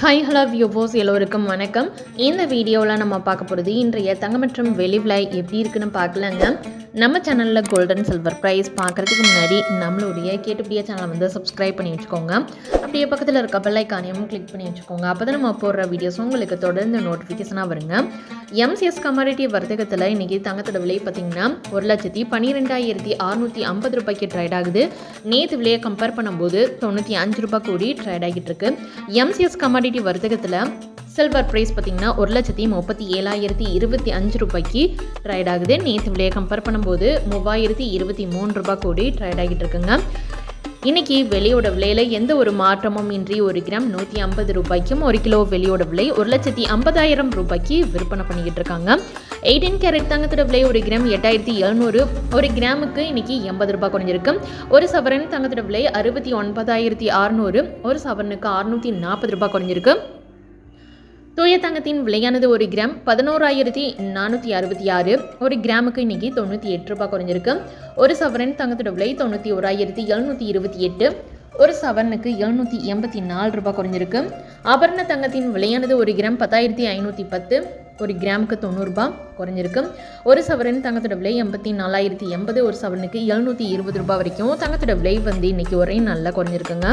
Hi hello வியூவோஸ் எல்லோருக்கும் வணக்கம். இந்த வீடியோவில் நம்ம பார்க்க போகிறது இன்றைய தங்கம் மற்றும் வெளி விலை எப்படி இருக்குன்னு பார்க்கலாங்க. நம்ம சேனலில் கோல்டன் சில்வர் ப்ரைஸ் பார்க்குறதுக்கு முன்னாடி நம்மளுடைய கேட்டுப்படியே சேனலை வந்து சப்ஸ்கிரைப் பண்ணி வச்சுக்கோங்க. அப்படியே பக்கத்தில் இருக்க பெல்லைக்கானையும் கிளிக் பண்ணி வச்சுக்கோங்க. அப்போ தான் நம்ம போடுற வீடியோஸ் உங்களுக்கு தொடர்ந்து நோட்டிஃபிகேஷனாக வருங்க. எம்சிஎஸ் கமாடிட்டி வர்த்தகத்தில் இன்றைக்கி தங்கத்தோட விலை பார்த்திங்கன்னா ஒரு லட்சத்தி பன்னிரெண்டாயிரத்தி அறுநூற்றி ஐம்பது ரூபாய்க்கு ட்ரேட் ஆகுது. நேற்று விலையை கம்பேர் பண்ணும்போது தொண்ணூற்றி அஞ்சு ரூபாய் கூடி ட்ரேட் ஆகிட்டு இருக்கு. எம்சிஎஸ் கமாடிட்டி வர்த்தகத்தில் சில்வர் ப்ரைஸ் பார்த்திங்கன்னா ஒரு லட்சத்தி முப்பத்தி ஏழாயிரத்தி இருபத்தி அஞ்சு ரூபாய்க்கு ட்ரைட் ஆகுது. நேற்று விலையை கம்பேர் பண்ணும்போது மூவாயிரத்தி இருபத்தி மூணு ரூபாய் கூடி ட்ரைட் ஆகிட்டு இருக்குங்க. இன்றைக்கி வெளியோட விலையில் எந்த ஒரு மாற்றமும் இன்றி ஒரு கிராம் நூற்றி ஐம்பது ரூபாய்க்கும் ஒரு கிலோ வெளியோட விலை ஒரு லட்சத்தி ஐம்பதாயிரம் ரூபாய்க்கு விற்பனை பண்ணிக்கிட்டு இருக்காங்க. எயிட்டீன் கேரட் தங்கத்தோட விலை ஒரு கிராம் எட்டாயிரத்தி எழுநூறு ஒரு கிராமுக்கு இன்றைக்கி எண்பது ரூபாய் குறைஞ்சிருக்கு. ஒரு சவரன் தங்கத்தோட விலை அறுபத்தி ஒன்பதாயிரத்தி அறுநூறு ஒரு சவரனுக்கு அறுநூற்றி நாற்பது ரூபாய் குறைஞ்சிருக்கு. தூய தங்கத்தின் விலையானது ஒரு கிராம் பதினோராயிரத்தி நானூற்றி அறுபத்தி ஆறு. ஒரு கிராமுக்கு இன்னைக்கு தொண்ணூற்றி எட்டு ரூபாய் குறைஞ்சிருக்கு. ஒரு சவரன் தங்கத்தோட விலை தொண்ணூற்றி ஓராயிரத்தி எழுநூற்றி இருபத்தி எட்டு. ஒரு சவரனுக்கு எழுநூற்றி எண்பத்தி நாலு ரூபாய் குறைஞ்சிருக்கு. ஆபரண தங்கத்தின் விலையானது ஒரு கிராம் பத்தாயிரத்தி ஐநூற்றி பத்து. ஒரு கிராமுக்கு தொண்ணூறுரூபா குறைஞ்சிருக்கு. ஒரு சவரன் தங்கத்தோட விலை எண்பத்தி நாலாயிரத்தி எண்பது. ஒரு சவரனுக்கு எழுநூற்றி இருபது ரூபாய் வரைக்கும் தங்கத்தோட விலை வந்து இன்னைக்கு ஒரே நல்லா குறைஞ்சிருக்குங்க.